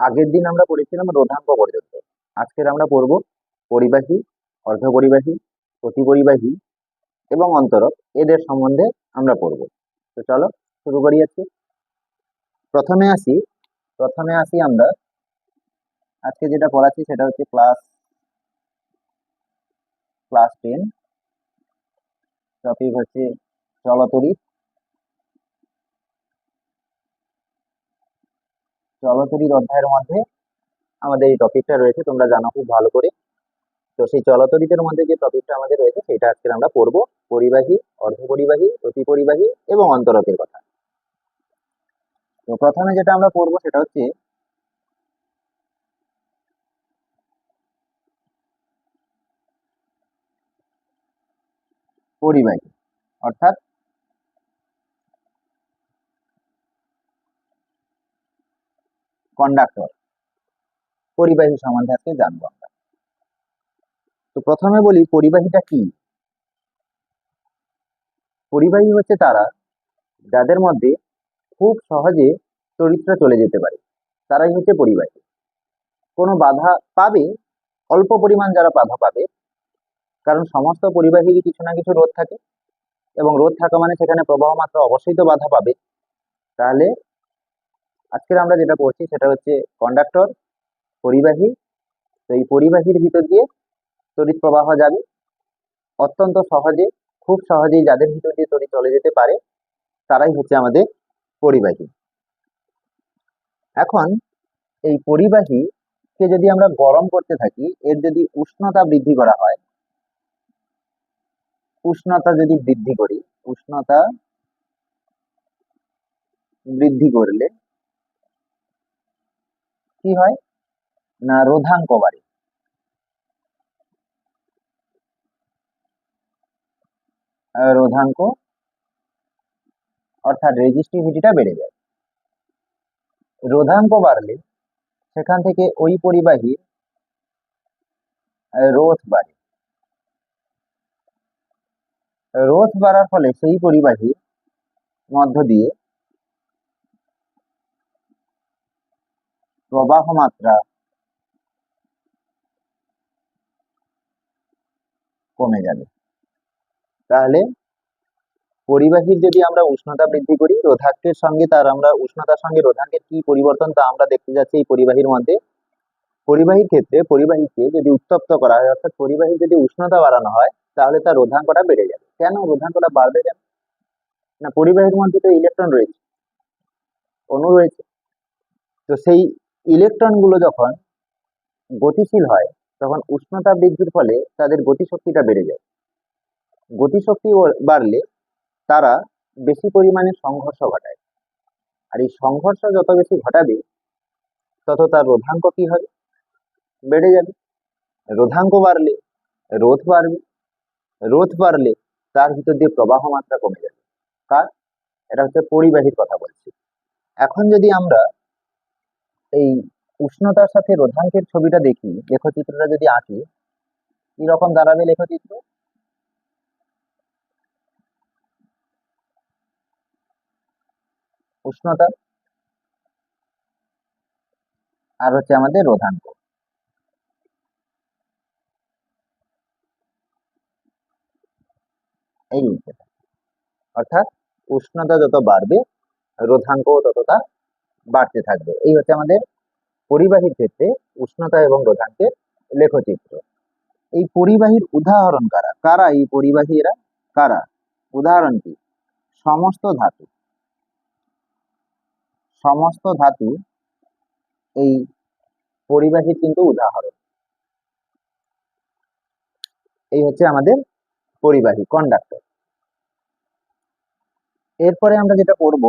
আগের দিন আমরা পড়েছিলাম রোধাঙ্ক পর্যন্ত। আজকের আমরা পড়ব পরিবাহী, অর্ধপরিবাহী অতিপরিবাহী এবং অন্তরক। এদের সম্বন্ধে আমরা পড়ব। তো চলো, শুরু করি আজকে। প্রথমে আসি প্রথমে আসি আমরা। আজকে যেটা পড়াচ্ছি সেটা হচ্ছে ক্লাস ক্লাস টেন। টপিক হচ্ছে চলতরিৎ চলতরিৎ অধ্যায়ের মধ্যে আমাদের এই টপিকটা রয়েছে, তোমরা জানো খুব ভালো করে। তো সেই চলতরিতের মধ্যে যে টপিকটা আমাদের রয়েছে সেটা আজকে আমরা পড়ব। পরিবাহী, অর্ধপরিবাহী, অতিপরিবাহী এবং অন্তরকের কথা। তো প্রথমে যেটা আমরা পড়ব সেটা হচ্ছে, পরিবাহী, অর্থাৎ কন্ডাক্টর পরিবাহী সম্বন্ধে আজকে জানব আমরা। তো প্রথমে বলি, পরিবাহীটা কি? পরিবাহী হচ্ছে তারা যাদের মধ্যে খুব সহজে চরিত্র চলে যেতে পারে। তারাই হচ্ছে পরিবাহী। কোনো বাধা পাবে? অল্প পরিমাণ যারা বাধা পাবে, কারণ সমস্ত পরিবাহীরই কিছু না কিছু রোধ থাকে। এবং রোধ থাকা মানে সেখানে প্রবাহ মাত্রা অবশ্যই তো বাধা পাবে। তাহলে আজকের আমরা যেটা পড়ছি সেটা হচ্ছে কন্ডাক্টর পরিবাহী, তো এই পরিবাহীর ভিতর দিয়ে তড়িৎ প্রবাহ যাবে। অত্যন্ত সহজে, খুব সহজেই যাদের ভিতর দিয়ে তড়িৎ চলে যেতে পারে, তারাই হচ্ছে আমাদের পরিবাহী। এখন এই পরিবাহীকে যদি আমরা গরম করতে থাকি, এর যদি উষ্ণতা বৃদ্ধি করা হয়, উষ্ণতা যদি বৃদ্ধি করি, উষ্ণতা বৃদ্ধি করলে কি হয়? না, রোধাঙ্ক বাড়ে। রোধাঙ্ক, অর্থাৎ রেজিস্টিভিটিটা বেড়ে যায়। রোধাঙ্ক বাড়লে সেখান থেকে ওই পরিবাহীর রোধ বাড়ে। রোধ বাড়ার ফলে সেই পরিবাহীর মধ্য দিয়ে প্রবাহ মাত্রা কমে যাবে। তাহলে পরিবাহীর যদি আমরা উষ্ণতা বৃদ্ধি করি রোধাঙ্কের সঙ্গে তার আমরা উষ্ণতার সঙ্গে রোধাঙ্কের কি পরিবর্তন তা আমরা দেখতে যাচ্ছি এই পরিবাহীর মধ্যে। পরিবাহীর ক্ষেত্রে পরিবাহীকে যদি উত্তপ্ত করা হয়, অর্থাৎ পরিবাহীর যদি উষ্ণতা বাড়ানো হয়, তাহলে তার রোধাঙ্কটা বেড়ে যাবে। কেন রোধাঙ্কটা বাড়বে কেন? না, পরিবাহীর মধ্যে তো ইলেকট্রন রয়েছে, অণু রয়েছে। তো সেই ইলেকট্রনগুলো যখন গতিশীল হয়, তখন উষ্ণতা বৃদ্ধির ফলে তাদের গতিশক্তিটা বেড়ে যায়। গতিশক্তি বাড়লে তারা বেশি পরিমাণে সংঘর্ষ ঘটায়। আর এই সংঘর্ষ যত বেশি ঘটাবে, তত তার রোধাঙ্ক কি হবে? বেড়ে যাবে। রোধাঙ্ক বাড়লে রোধ বাড়বে। রোধ বাড়লে তার ভিতর দিয়ে প্রবাহ মাত্রা কমে যাবে। কার? এটা হচ্ছে পরিবাহীর কথা বলছি। এখন যদি আমরা এই উষ্ণতার সাথে রোধাঙ্কের ছবিটা দেখি, লেখচিত্রটা যদি আঁকি কি রকম দাঁড়াবে লেখচিত্র? উষ্ণতা আর হচ্ছে আমাদের রোধাঙ্ক। এই অর্থাৎ উষ্ণতা যত বাড়বে রোধাঙ্ক ততটা বাড়তে থাকবে। এই হচ্ছে আমাদের পরিবাহীর ক্ষেত্রে উষ্ণতা এবং রোধাঙ্কের লেখচিত্র। এই পরিবাহীর উদাহরণ কারা? কারা এই পরিবাহী এরা কারা? উদাহরণ কি? সমস্ত ধাতু। সমস্ত ধাতু এই পরিবাহীর কিন্তু উদাহরণ। এই হচ্ছে আমাদের পরিবাহী কন্ডাক্টর এরপরে আমরা যেটা পড়ব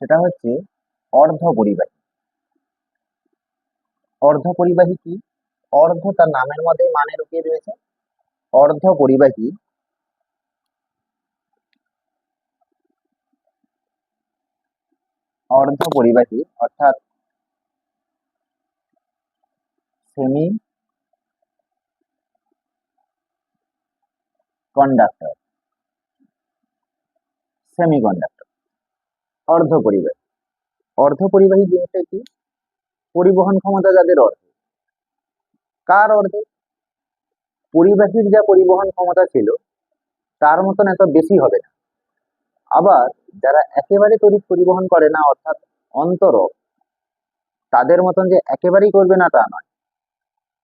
সেটা হচ্ছে অর্ধ পরিবাহী অর্ধ পরিবাহী কি? অর্ধ তার নামের মধ্যে মানে লুকিয়ে রয়েছে। অর্ধ পরিবাহী অর্ধ পরিবাহী অর্থাৎ সেমি কন্ডাক্টর সেমি কন্ডাক্টর অর্ধ পরিবাহী অর্ধ পরিবাহী জিনিসটা কি? পরিবহন ক্ষমতা যাদের অর্ধে কার অর্ধে পরিবাহীর যা পরিবহন ক্ষমতা ছিল, তার মতন এত বেশি হবে না। আবার যারা একেবারে তড়িৎ পরিবহন করে না, অর্থাৎ অন্তরক তাদের মতন যে একেবারেই করবে না, তা নয়।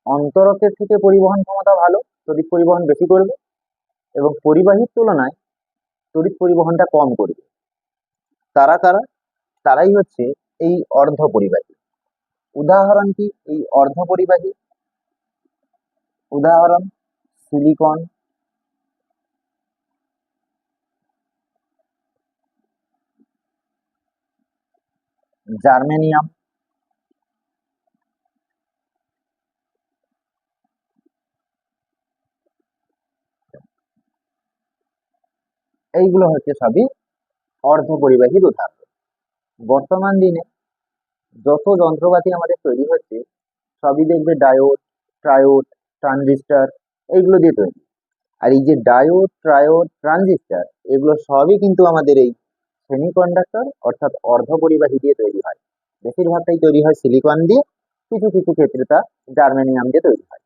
অন্তরকের থেকে পরিবহন ক্ষমতা ভালো, তড়িৎ পরিবহন বেশি করবে এবং পরিবাহীর তুলনায় তড়িৎ পরিবহনটা কম করবে। তারা কারা? তারাই হচ্ছে এই অর্ধ পরিবাহী উদাহরণ কি? এই অর্ধ পরিবাহী উদাহরণ, সিলিকন। জার্মেনিয়াম। এইগুলো হচ্ছে সবই অর্ধ পরিবাহীর উদাহরণ। বর্তমান দিনে যত যন্ত্রপাতি আমাদের তৈরি হচ্ছে, সবই দেখবে ডায়োড, ট্রায়োড, ট্রানজিস্টার, এইগুলো দিয়ে তৈরি। আর এই যে ডায়োড, ট্রায়োড, ট্রানজিস্টার, এগুলো সবই কিন্তু আমাদের এই সেমিকন্ডাক্টর, অর্থাৎ অর্ধ পরিবাহী দিয়ে তৈরি হয়। বেশিরভাগটাই তৈরি হয় সিলিকন দিয়ে, কিছু কিছু ক্ষেত্রে তা জার্মেনিয়াম দিয়ে তৈরি হয়।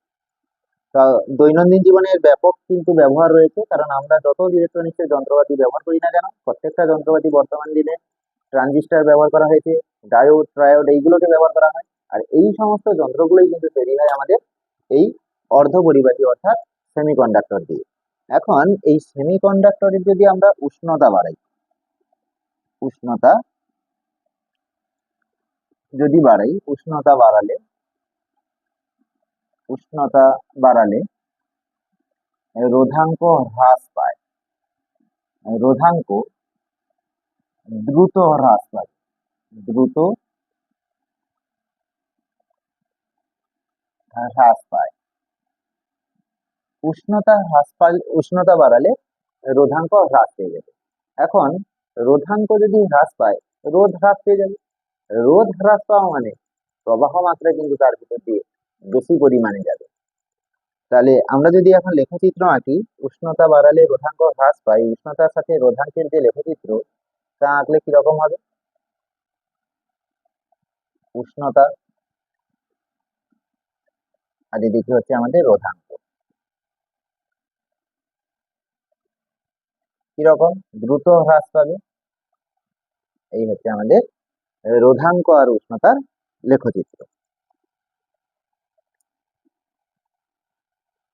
তা দৈনন্দিন জীবনে এর ব্যাপক কিন্তু ব্যবহার রয়েছে, কারণ আমরা যত ইলেকট্রনিক্সের যন্ত্রপাতি ব্যবহার করি না কেন, প্রত্যেকটা যন্ত্রপাতি বর্তমান দিনে ট্রানজিস্টার ব্যবহার করা হয়েছে, ডায়োড, ট্রায়োড এইগুলোকে ব্যবহার করা হয়। আর এই সমস্ত যন্ত্রগুলোই কিন্তু তৈরি হয় আমাদের এই অর্ধ পরিবাহী অর্থাৎ সেমিকন্ডাক্টর দিয়ে। এখন এই সেমিকন্ডাক্টরের যদি আমরা উষ্ণতা বাড়াই, উষ্ণতা যদি বাড়াই, উষ্ণতা বাড়ালে উষ্ণতা বাড়ালে রোধাঙ্ক হ্রাস পায়। রোধাঙ্ক দ্রুত হ্রাস পায়। দ্রুত হ্রাস পায়। উষ্ণতা হ্রাস পাল উষ্ণতা বাড়ালে রোধাঙ্ক হ্রাস পেয়ে যাবে। এখন রোধাঙ্ক যদি হ্রাস পায়, রোধ হ্রাস পেয়ে যাবে। রোধ হ্রাস পাওয়া মানে প্রবাহ মাত্রা কিন্তু তার ভিতর দিয়ে বেশি পরিমাণে যাবে। তাহলে আমরা যদি এখন লেখচিত্র আঁকি, উষ্ণতা বাড়ালে রোধাঙ্ক হ্রাস পায়, উষ্ণতার সাথে রোধাঙ্কের যে লেখচিত্র তা আঁকলে কীরকম হবে? উষ্ণতা। আর এদিকে হচ্ছে আমাদের রোধাঙ্ক। কীরকম দ্রুত হ্রাস পাবে। এই হচ্ছে আমাদের রোধাঙ্ক আর উষ্ণতার লেখচিত্র।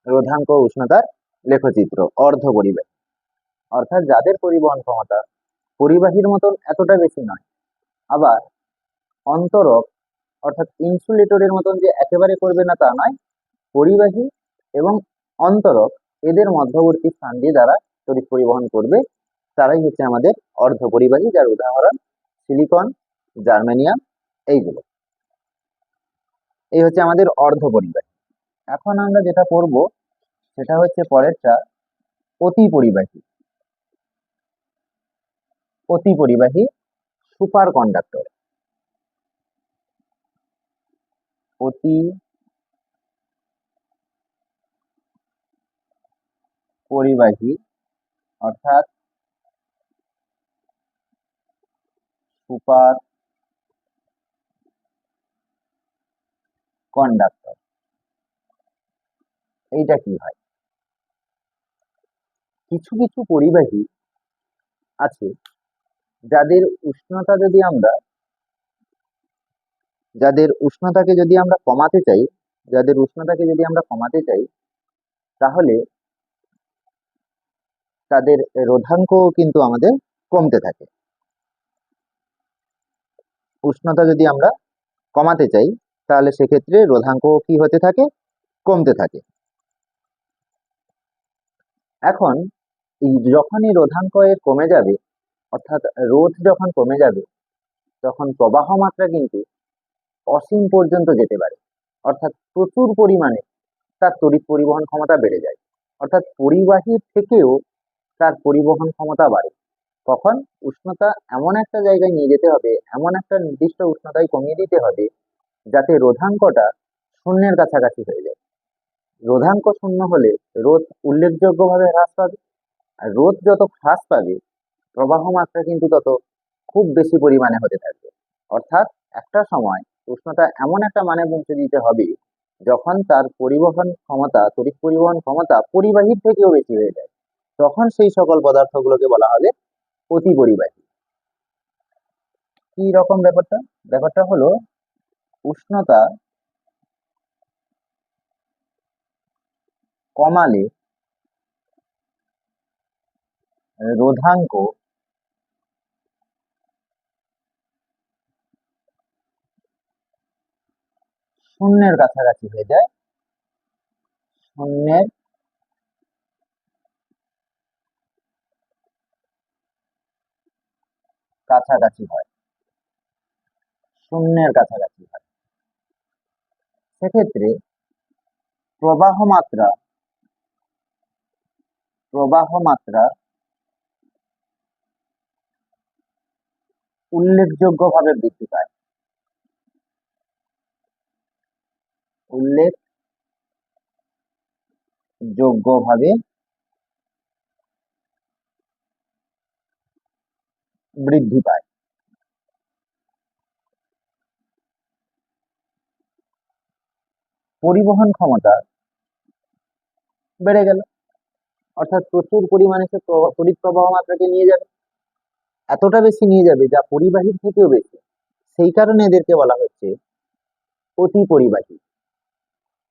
রোধাঙ্ক, উষ্ণতার লেখচিত্র, অর্ধ পরিবাহী অর্থাৎ যাদের পরিবহন ক্ষমতা পরিবাহীর মতন এতটা বেশি নয়। আবার অন্তরক, অর্থাৎ ইনসুলেটরের মতন যে একেবারে করবে না তা নয়, পরিবাহী এবং অন্তরক এদের মধ্যবর্তী স্থান দিয়ে যারা তড়িৎ পরিবহন করবে, তারাই হচ্ছে আমাদের অর্ধ পরিবাহী, যার উদাহরণ সিলিকন জার্মেনিয়াম এইগুলো। এই হচ্ছে আমাদের অর্ধ পরিবাহী। এখন আমরা যেটা করব, সেটা হচ্ছে পরেরটা অতি পরিবাহী। অতি পরিবাহী সুপার কন্ডাক্টর। অতি পরিবাহী, অর্থাৎ সুপার কন্ডাক্টর। এইটা কি হয় কিছু কিছু পরিবাহী আছে যাদের উষ্ণতা যদি আমরা, যাদের উষ্ণতাকে যদি আমরা কমাতে চাই, যাদের উষ্ণতাকে যদি আমরা কমাতে চাই, তাহলে তাদের রোধাঙ্ক কিন্তু আমাদের কমতে থাকে। উষ্ণতা যদি আমরা কমাতে চাই, তাহলে সেক্ষেত্রে রোধাঙ্ক কি হতে থাকে? কমতে থাকে। এখন যখনই রোধাঙ্ক এর কমে যাবে অর্থাৎ রোধ যখন কমে যাবে, তখন প্রবাহ মাত্রা কিন্তু অসীম পর্যন্ত যেতে পারে। অর্থাৎ প্রচুর পরিমাণে তার তড়িৎ পরিবহন ক্ষমতা বেড়ে যায়। অর্থাৎ পরিবাহী থেকেও তার পরিবহন ক্ষমতা বাড়ে। তখন উষ্ণতা এমন একটা জায়গায় নিয়ে যেতে হবে, এমন একটা নির্দিষ্ট উষ্ণতায় কমিয়ে দিতে হবে, যাতে রোধাঙ্কটা শূন্যের কাছাকাছি হয়ে যায়। রোধাঙ্ক শূন্য হলে রোধ উল্লেখযোগ্যভাবে হ্রাস পাবে। আর রোধ যত হ্রাস পাবে প্রবাহ মাত্রা কিন্তু তত খুব বেশি পরিমাণে হতে থাকবে। অর্থাৎ একটা সময় উষ্ণতা এমন একটা মানে পৌঁছে দিতে হবে, যখন তার পরিবহন ক্ষমতা, তড়িৎ পরিবহন ক্ষমতা পরিবাহীর থেকেও বেশি হয়ে যায়। তখন সেই সকল পদার্থগুলোকে বলা হবে অতি পরিবাহী কি রকম ব্যাপারটা? ব্যাপারটা হলো উষ্ণতা কমালে রোধাঙ্ক শূন্যের কাছাকাছি হয়ে যায়। শূন্যের কাছাকাছি হয়। শূন্যের কাছাকাছি হয়। সেক্ষেত্রে প্রবাহ মাত্রা প্রবাহ মাত্রা উল্লেখযোগ্যভাবে বৃদ্ধি পায়। উল্লেখযোগ্যভাবে বৃদ্ধি পায়। পরিবহন ক্ষমতা বেড়ে গেল। অর্থাৎ প্রচুর পরিমাণে সে তড়িৎ প্রবাহ মাত্রাকে নিয়ে যাবে। এতটা বেশি নিয়ে যাবে যা পরিবাহীর থেকেও বেশি। সেই কারণে এদেরকে বলা হচ্ছে অতি পরিবাহী।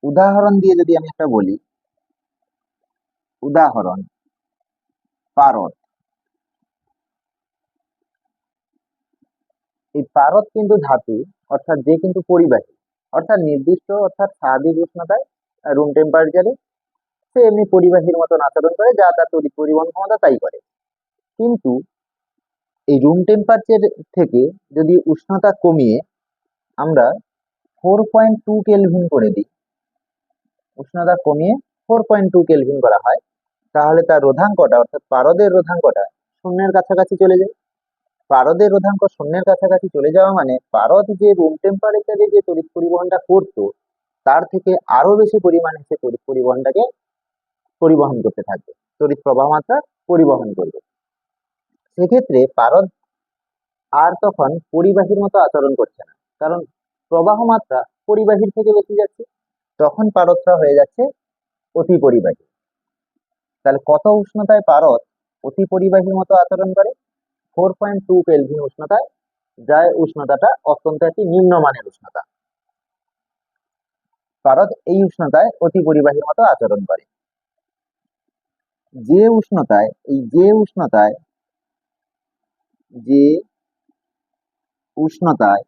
উদাহরণ দিয়ে যদি আমি একটা বলি, উদাহরণ, পারদ। এই পারদ কিন্তু ধাতু, অর্থাৎ যে কিন্তু পরিবাহী, অর্থাৎ নির্দিষ্ট, অর্থাৎ স্বাভাবিক উষ্ণতায় রুম টেম্পারেচারে সে এমনি পরিবাহীর মতন আচরণ করে, যা তার তড়িৎ পরিবহন ক্ষমতা তাই করে। কিন্তু এই রুম টেম্পারেচার থেকে যদি উষ্ণতা কমিয়ে আমরা ফোর পয়েন্ট টু কেলভিন করে দিই উষ্ণতা কমিয়ে ফোর পয়েন্ট টু কেলভিন করা হয়, তাহলে তার রোধাঙ্কটা অর্থাৎ পারদের রোধাঙ্কটা শূন্যের কাছাকাছি চলে যায়। পারদের রোধাঙ্ক শূন্যের কাছাকাছি চলে যাওয়া মানে পারদ যে রুম টেম্পারেচারে যে তড়িৎ পরিবহনটা করতো, তার থেকে আরও বেশি পরিমাণে সে তড়িৎ পরিবহনটাকে পরিবহন করতে থাকবে, তড়িৎ প্রবাহ মাত্রা পরিবহন করবে। সেক্ষেত্রে পারদ আর তখন পরিবাহীর মতো আচরণ করছে না, কারণ প্রবাহ মাত্রা পরিবাহীর থেকে বেশি যাচ্ছে। তখন পারদটা হয়ে যাচ্ছে অতি পরিবাহী। তাহলে কত উষ্ণতায় পারদ অতি পরিবাহীর মতো আচরণ করে? ফোর পয়েন্ট টু কেলভিন উষ্ণতায় যার উষ্ণতাটা অত্যন্ত একটি নিম্নমানের উষ্ণতা। পারদ এই উষ্ণতায় অতি পরিবাহীর মতো আচরণ করে। যে উষ্ণতায়, এই যে উষ্ণতায় যে উষ্ণতায়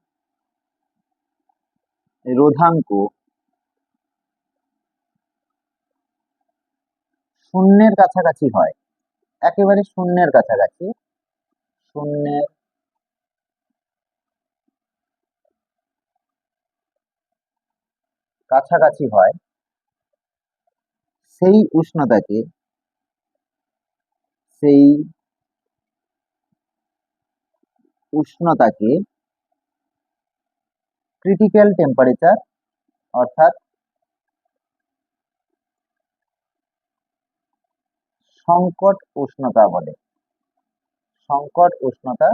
রোধাঙ্ক শূন্যের কাছাকাছি হয়। একেবারে শূন্যের কাছাকাছি। শূন্যের কাছাকাছি হয়। সেই উষ্ণতাকে সেই উষ্ণতাকে ক্রিটিক্যাল টেম্পারেচার অর্থাৎ সংকট উষ্ণতা বলে। সংকট উষ্ণতা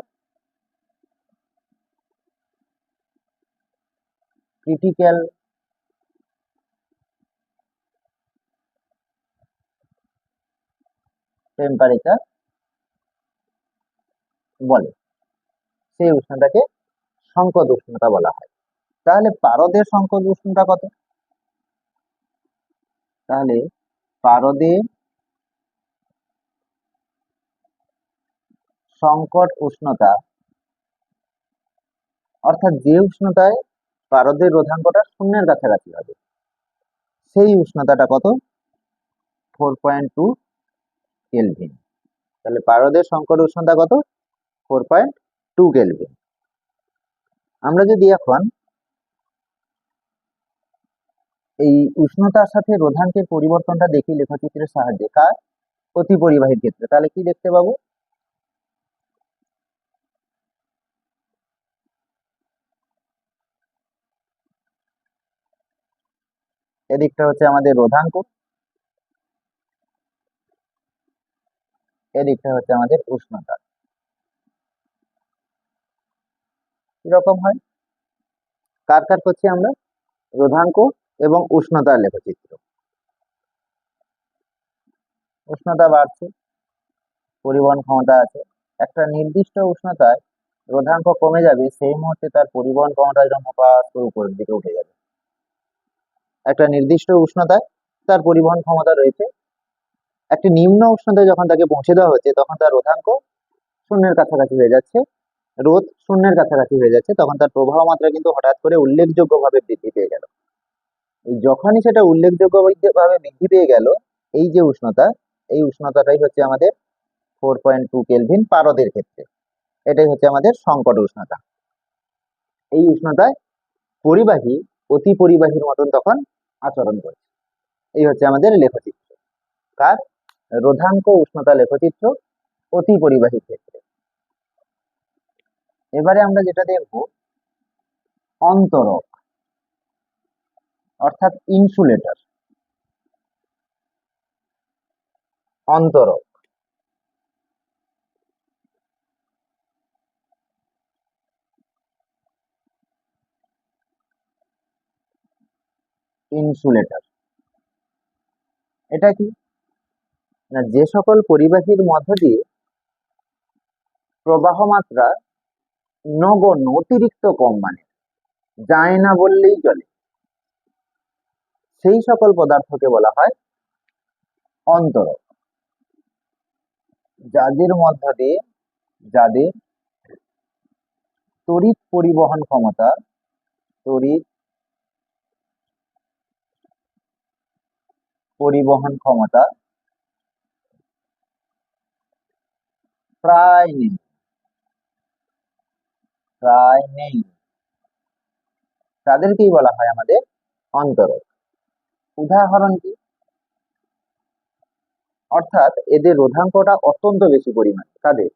ক্রিটিক্যাল টেম্পারেচার বলে। সেই উষ্ণতাকে সংকট উষ্ণতা বলা হয়। তাহলে পারদের সংকট উষ্ণতা কত? তাহলে পারদে সংকট উষ্ণতা, অর্থাৎ যে উষ্ণতায় পারদের রোধাঙ্কটা শূন্যের কাছাকাছি হবে, সেই উষ্ণতাটা কত? ফোর পয়েন্ট টু কেলভিন তাহলে পারদের সংকট উষ্ণতা কত? ফোর পয়েন্ট টু কেলভিন আমরা যদি এখন এই উষ্ণতার সাথে রোধাঙ্কের পরিবর্তনটা দেখি লেখচিত্রের সাহায্যে, কার? অতি পরিবাহীর ক্ষেত্রে। তাহলে কি দেখতে পাবো? এদিকটা হচ্ছে আমাদের রোধাঙ্ক। এদিকটা হচ্ছে আমাদের উষ্ণতা। কীরকম হয়? কার কার করছি আমরা? রোধাঙ্ক এবং উষ্ণতার লেখচিত্র। উষ্ণতা বাড়ছে, পরিবহন ক্ষমতা আছে। একটা নির্দিষ্ট উষ্ণতায় রোধাঙ্ক কমে যাবে, সেই মুহূর্তে তার পরিবহন ক্ষমতা যখন হঠাৎ করে দিকে উঠে যাবে। একটা নির্দিষ্ট উষ্ণতায় তার পরিবহন ক্ষমতা রয়েছে। একটি নিম্ন উষ্ণতায় যখন তাকে পৌঁছে দেওয়া হচ্ছে, তখন তার রোধাঙ্ক শূন্যের কাছাকাছি হয়ে যাচ্ছে। রোধ শূন্যের কাছাকাছি হয়ে যাচ্ছে, তখন তার প্রবাহ মাত্রা কিন্তু হঠাৎ করে উল্লেখযোগ্যভাবে বৃদ্ধি পেয়ে গেল। যখনই সেটা উল্লেখযোগ্যভাবে বৃদ্ধি পেয়ে গেল, এই যে উষ্ণতা, এই উষ্ণতাটাই হচ্ছে আমাদের ফোর পয়েন্ট টু কেলভিন পারদের ক্ষেত্রে। এটাই হচ্ছে আমাদের সংকট উষ্ণতা। এই উষ্ণতায় পরিবাহী অতি পরিবাহীর মতন তখন আচরণ করছে। এই হচ্ছে আমাদের লেখচিত্র। কার? রোধাঙ্ক উষ্ণতা লেখচিত্র অতি পরিবাহী ক্ষেত্রে। এবারে আমরা যেটা দেখব, অন্তরক, অর্থাৎ ইনসুলেটর অন্তরক। ইনসুলেটর। এটা কি? না, যে সকল পরিবাহীর মধ্য দিয়ে প্রবাহ মাত্রা নগণ্য, অতিরিক্ত কম মানে যায় না বললেই চলে। সেই সকল পদার্থকে বলা হয় অন্তরক। যাদের মধ্য দিয়ে, যাদের তড়িৎ পরিবহন ক্ষমতা, তড়িৎ পরিবহন ক্ষমতা প্রায় নেই। প্রায় নেই। তাদেরকেই বলা হয় আমাদের অন্তরক। উদাহরণ কি? অর্থাৎ এদের রোধাঙ্কটা অত্যন্ত বেশি পরিমাণ। তাদের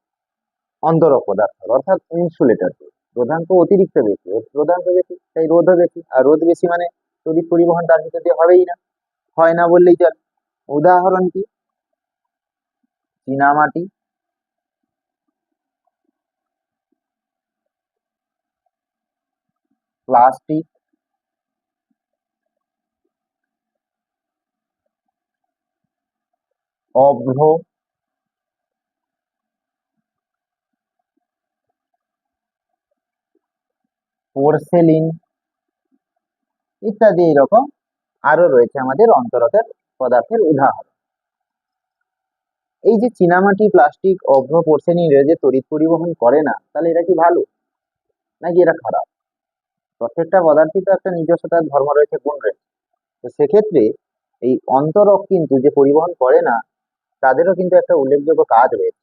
অন্তরক পদার্থ অর্থাৎ ইনসুলেটর রোধাঙ্ক অতিরিক্ত বেশি। রোধাঙ্ক বেশি, তাই রোধও বেশি। আর রোধ বেশি মানে তড়িৎ পরিবহন তার ভিতর দিয়ে হবেই না। হয় না বললেই চলে। উদাহরণ কি? চীনামাটি প্লাস্টিক। অভ্র। পোর্সেলিন। ইত্যাদি এইরকম আরও রয়েছে আমাদের অন্তরকের পদার্থের উদাহরণ। এই যে চীনামাটি প্লাস্টিক অভ্র পোর্সেলিন যে তড়িৎ পরিবহন করে না, তাহলে এরা কি ভালো? নাকি এরা খারাপ? প্রত্যেকটা পদার্থই তো একটা নিজস্ব তার ধর্ম রয়েছে, গুণ রয়েছে। তো সেক্ষেত্রে এই অন্তরক কিন্তু যে পরিবহন করে না, তাদেরও কিন্তু একটা উল্লেখযোগ্য কাজ রয়েছে।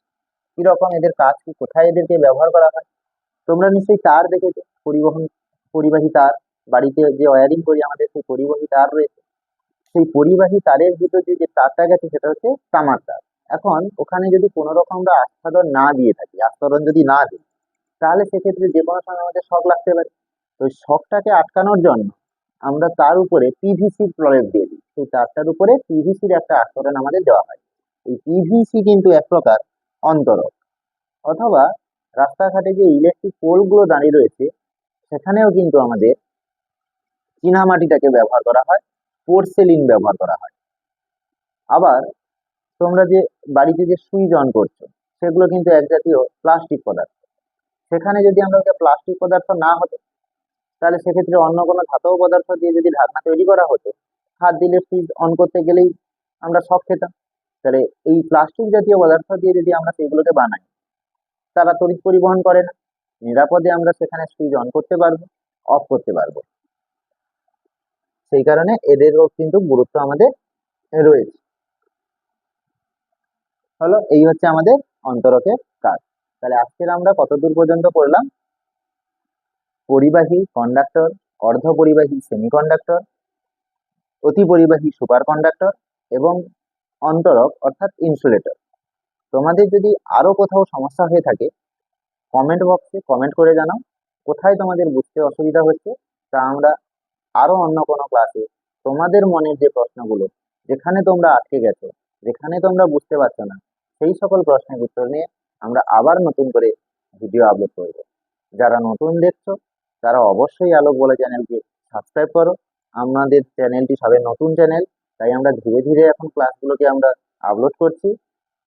কীরকম এদের কাজ কি? কোথায় এদেরকে ব্যবহার করা হয়? তোমরা নিশ্চয়ই তার দেখেছ, পরিবহন, পরিবাহী তার। বাড়িতে যে ওয়ারিং করি, আমাদের সেই পরিবাহী তার রয়েছে। সেই পরিবাহী তারের ভিতর যে তারটা গেছে, সেটা হচ্ছে তামার তার। এখন ওখানে যদি কোনো রকম আমরা আচ্ছাদন না দিয়ে থাকি আস্তরণ যদি না দিই, তাহলে সেক্ষেত্রে যে কোনো সময় আমাদের শখ লাগতে পারে। তো শখটাকে আটকানোর জন্য আমরা তার উপরে পিভিসির প্রলেপ দিয়ে দিই। সেই তারটার উপরে পিভিসির একটা আস্তরণ আমাদের দেওয়া হয়। এই পিভিসি কিন্তু এক প্রকার অন্তরক। অথবা রাস্তাঘাটে যে ইলেকট্রিক পোলগুলো দাঁড়িয়ে রয়েছে, সেখানেও কিন্তু আমাদের চীনামাটিটাকে ব্যবহার করা হয়, পোর্সেলিন ব্যবহার করা হয়। আবার তোমরা যে বাড়িতে যে সুইচ অন করছ, সেগুলো কিন্তু এক জাতীয় প্লাস্টিক পদার্থ। সেখানে যদি আমরা ওটা প্লাস্টিক পদার্থ না হতো, তাহলে সেক্ষেত্রে অন্য কোনো ধাতব পদার্থ দিয়ে যদি ঢাকনা তৈরি করা হতো হাত দিলে সুইচ অন করতে গেলেই আমরা শক খেতাম। তাহলে এই প্লাস্টিক জাতীয় পদার্থ দিয়ে যদি আমরা সেগুলোকে বানাই, তারা তড়িৎ পরিবহন করে না। নিরাপদে আমরা সেখানে সুইচ অন করতে পারব, অফ করতে পারব। সেই কারণে এদেরও কিন্তু গুরুত্ব আমাদের রয়েছে। হলো, এই হচ্ছে আমাদের অন্তরকের কাজ। তাহলে আজকের আমরা কতদূর পর্যন্ত পড়লাম? পরিবাহী কন্ডাক্টর অর্ধ পরিবাহী সেমিকন্ডাক্টর অতি পরিবাহী সুপার কন্ডাক্টর এবং অন্তরক অর্থাৎ ইনসুলেটর তোমাদের যদি আরও কোথাও সমস্যা হয়ে থাকে কমেন্ট বক্সে কমেন্ট করে জানাও। কোথায় তোমাদের বুঝতে অসুবিধা হচ্ছে, তা আমরা আরও অন্য কোনো ক্লাসে তোমাদের মনের যে প্রশ্নগুলো, যেখানে তোমরা আটকে গেছো, যেখানে তোমরা বুঝতে পারছ না, সেই সকল প্রশ্নের উত্তর নিয়ে আমরা আবার নতুন করে ভিডিও আপলোড করব। যারা নতুন দেখছ, তারা অবশ্যই আলোক বলে চ্যানেলকে সাবস্ক্রাইব করো। আমাদের চ্যানেলটি সবে নতুন চ্যানেল, তাই আমরা ধীরে ধীরে এখন ক্লাসগুলোকে আমরা আপলোড করছি।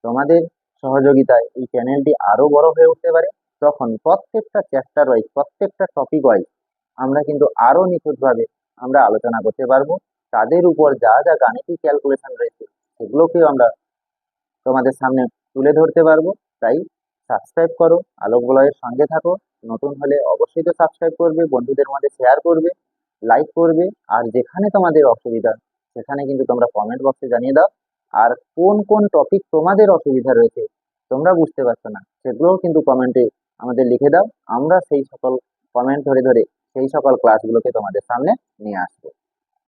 তোমাদের সহযোগিতায় এই চ্যানেলটি আরও বড় হয়ে উঠতে পারে। তখন প্রত্যেকটা চ্যাপ্টার ওয়াইজ প্রত্যেকটা টপিক ওয়াইজ আমরা কিন্তু আরও নিখুঁতভাবে আমরা আলোচনা করতে পারব। তাদের উপর যা যা গাণিতিক ক্যালকুলেশন রয়েছে, সেগুলোকেও আমরা তোমাদের সামনে তুলে ধরতে পারব। তাই সাবস্ক্রাইব করো, আলোক বলয়ের সঙ্গে থাকো। নতুন হলে অবশ্যই তো সাবস্ক্রাইব করবে, বন্ধুদের মধ্যে শেয়ার করবে লাইক করবে, আর যেখানে তোমাদের অসুবিধা, সেখানে কিন্তু তোমরা কমেন্ট বক্সে জানিয়ে দাও। আর কোন কোন টপিক তোমাদের অসুবিধা রয়েছে, তোমরা বুঝতে পারছ না, সেগুলোও কিন্তু কমেন্টে আমাদের লিখে দাও। আমরা সেই সকল কমেন্ট ধরে ধরে সেই সকল ক্লাসগুলোকে তোমাদের সামনে নিয়ে আসব।